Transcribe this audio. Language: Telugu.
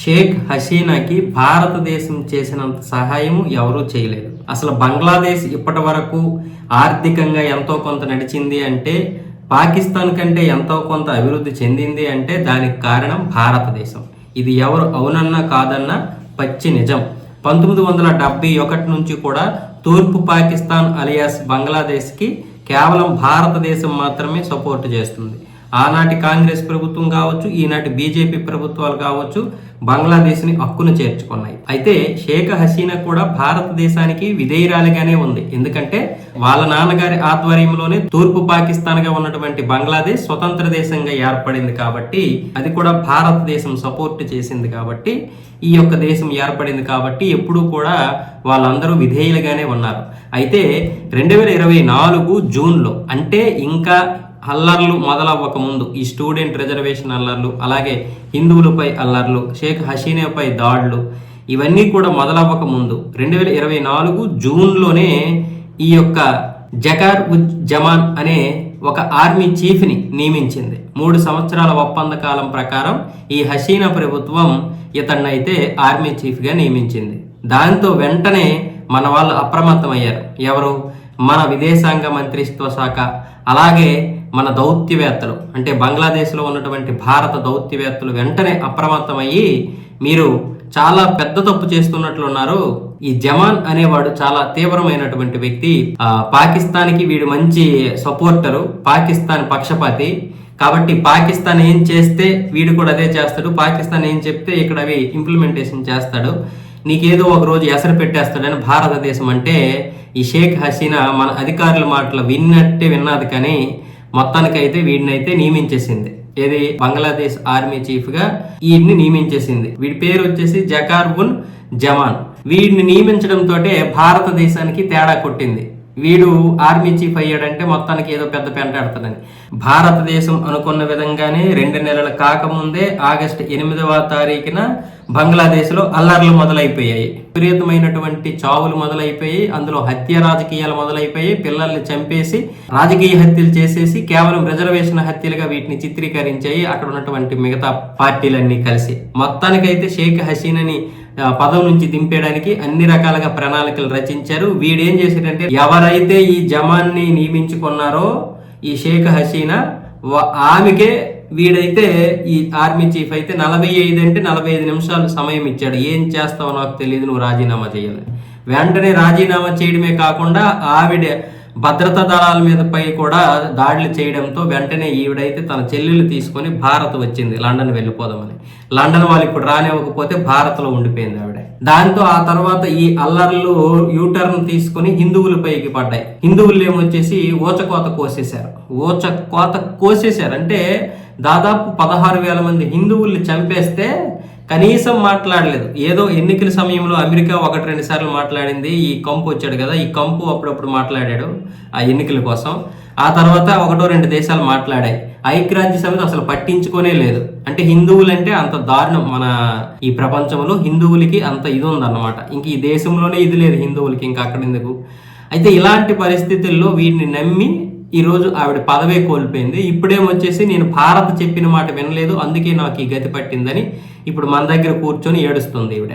షేక్ హసీనాకి భారతదేశం చేసినంత సహాయం ఎవరూ చేయలేదు. అసలు బంగ్లాదేశ్ ఇప్పటి వరకు ఆర్థికంగా ఎంతో కొంత నడిచింది అంటే పాకిస్తాన్ కంటే ఎంతో కొంత అభివృద్ధి చెందింది అంటే దానికి కారణం భారతదేశం. ఇది ఎవరు అవునన్నా కాదన్నా పచ్చి నిజం. పంతొమ్మిది వందల డెబ్బై ఒకటి నుంచి కూడా తూర్పు పాకిస్తాన్ అలియాస్ బంగ్లాదేశ్కి కేవలం భారతదేశం మాత్రమే సపోర్ట్ చేస్తుంది. ఆనాటి కాంగ్రెస్ ప్రభుత్వం కావచ్చు ఈనాటి బీజేపీ ప్రభుత్వాలు కావచ్చు బంగ్లాదేశ్ని హక్కును చేర్చుకున్నాయి. అయితే షేక్ హసీనా కూడా భారతదేశానికి విధేయురాలిగానే ఉంది. ఎందుకంటే వాళ్ళ నాన్నగారి ఆధ్వర్యంలోనే తూర్పు పాకిస్తాన్గా ఉన్నటువంటి బంగ్లాదేశ్ స్వతంత్ర దేశంగా ఏర్పడింది కాబట్టి అది కూడా భారతదేశం సపోర్ట్ చేసింది కాబట్టి ఈ యొక్క దేశం ఏర్పడింది కాబట్టి ఎప్పుడూ కూడా వాళ్ళందరూ విధేయులుగానే ఉన్నారు. అయితే రెండు వేల ఇరవై నాలుగు జూన్లో అంటే ఇంకా అల్లర్లు మొదలవ్వక ముందు ఈ స్టూడెంట్ రిజర్వేషన్ అల్లర్లు అలాగే హిందువులపై అల్లర్లు షేక్ హసీనాపై దాడులు ఇవన్నీ కూడా మొదలవ్వక ముందు రెండు వేల ఇరవై నాలుగు జూన్లోనే ఈ యొక్క జకార్ ఉజ్ జమాన్ అనే ఒక ఆర్మీ చీఫ్ని నియమించింది. మూడు సంవత్సరాల ఒప్పంద కాలం ప్రకారం ఈ హసీనా ప్రభుత్వం ఇతన్నైతే ఆర్మీ చీఫ్గా నియమించింది. దాంతో వెంటనే మన వాళ్ళు అప్రమత్తమయ్యారు. ఎవరు? మన విదేశాంగ మంత్రిత్వ శాఖ. అలాగే మన దౌత్యవేత్తలు అంటే బంగ్లాదేశ్లో ఉన్నటువంటి భారత దౌత్యవేత్తలు వెంటనే అప్రమత్తమయ్యి మీరు చాలా పెద్ద తప్పు చేస్తున్నట్లున్నారు ఈ జమాన్ అనేవాడు చాలా తీవ్రమైనటువంటి వ్యక్తి. పాకిస్తాన్కి వీడు మంచి సపోర్టరు పాకిస్తాన్ పక్షపాతి. కాబట్టి పాకిస్తాన్ ఏం చేస్తే వీడు కూడా అదే చేస్తాడు. పాకిస్తాన్ ఏం చెప్తే ఇక్కడ అవి ఇంప్లిమెంటేషన్ చేస్తాడు. నీకేదో ఒక రోజు ఎసరు పెట్టేస్తాడని భారతదేశం అంటే ఈ షేక్ హసీనా మన అధికారుల మాటలు విన్నట్టే విన్నది కానీ మొత్తానికైతే వీడినైతే నియమించేసింది. ఏది? బంగ్లాదేశ్ ఆర్మీ చీఫ్గా వీడిని నియమించేసింది. వీడి పేరు వచ్చేసి జకార్బున్ జమాన్. వీడిని నియమించడంతో భారతదేశానికి తేడా కొట్టింది. వీడు ఆర్మీ చీఫ్ అయ్యాడంటే మొత్తానికి ఏదో పెద్ద పెంటాడుతుందని భారతదేశం అనుకున్న విధంగానే రెండు నెలలు కాకముందే ఆగస్టు ఎనిమిదవ తారీఖున బంగ్లాదేశ్లో అల్లర్లు మొదలైపోయాయి. విపరీతమైనటువంటి చావులు మొదలైపోయి అందులో హత్య రాజకీయాలు మొదలైపోయి పిల్లల్ని చంపేసి రాజకీయ హత్యలు చేసేసి కేవలం రిజర్వేషన్ హత్యలుగా వీటిని చిత్రీకరించాయి. అక్కడ ఉన్నటువంటి మిగతా పార్టీలన్నీ కలిసి. మొత్తానికైతే షేక్ హసీనాని పదవి నుంచి దింపేయడానికి అన్ని రకాలుగా ప్రణాళికలు రచించారు. వీడేం చేశాడంటే ఎవరైతే ఈ జమాన్ని నియమించుకున్నారో ఈ షేక్ హసీనా ఆమెకే వీడైతే ఈ ఆర్మీ చీఫ్ అయితే నలభై ఐదు అంటే నలభై ఐదు నిమిషాలు సమయం ఇచ్చాడు. ఏం చేస్తావో నాకు తెలియదు నువ్వు రాజీనామా చేయాలి వెంటనే రాజీనామా చేయడమే కాకుండా ఆవిడ భద్రతా దళాల మీద పై కూడా దాడులు చేయడంతో వెంటనే ఈవిడైతే తన చెల్లెలు తీసుకొని భారత్ వచ్చింది లండన్ వెళ్ళిపోదామని. లండన్ వాళ్ళు ఇప్పుడు రానివ్వకపోతే భారత్లో ఉండిపోయింది ఆవిడ. దాంతో ఆ తర్వాత ఈ అల్లర్లు యూటర్న్ తీసుకొని హిందువులపైకి పడ్డాయి. హిందువులు ఏమొచ్చేసి ఓచకోత కోసేశారు. ఓచ కోత కోసేశారు. అంటే దాదాపు పదహారు వేల మంది హిందువుల్ని చంపేస్తే కనీసం మాట్లాడలేదు. ఏదో ఎన్నికల సమయంలో అమెరికా ఒకటి రెండు సార్లు మాట్లాడింది. ఈ కంపు వచ్చాడు కదా ఈ కంపు అప్పుడప్పుడు మాట్లాడాడు ఆ ఎన్నికల కోసం. ఆ తర్వాత ఒకటో రెండు దేశాలు మాట్లాడాయి. ఐక్యరాజ్య సమితి అసలు పట్టించుకోనే లేదు. అంటే హిందువులంటే అంత దారుణం మన ఈ ప్రపంచంలో. హిందువులకి అంత ఇది ఉందన్నమాట ఇంక ఈ దేశంలోనే ఇది లేదు హిందువులకి ఇంకా అక్కడ ఎందుకు? అయితే ఇలాంటి పరిస్థితుల్లో వీటిని నమ్మి ఈ రోజు ఆవిడ పదవే కోల్పోయింది. ఇప్పుడేమొచ్చేసి నేను భారత్ చెప్పిన మాట వినలేదు అందుకే నాకు ఈ గతి పట్టిందని ఇప్పుడు మన దగ్గర కూర్చొని ఏడుస్తుంది ఈవిడ.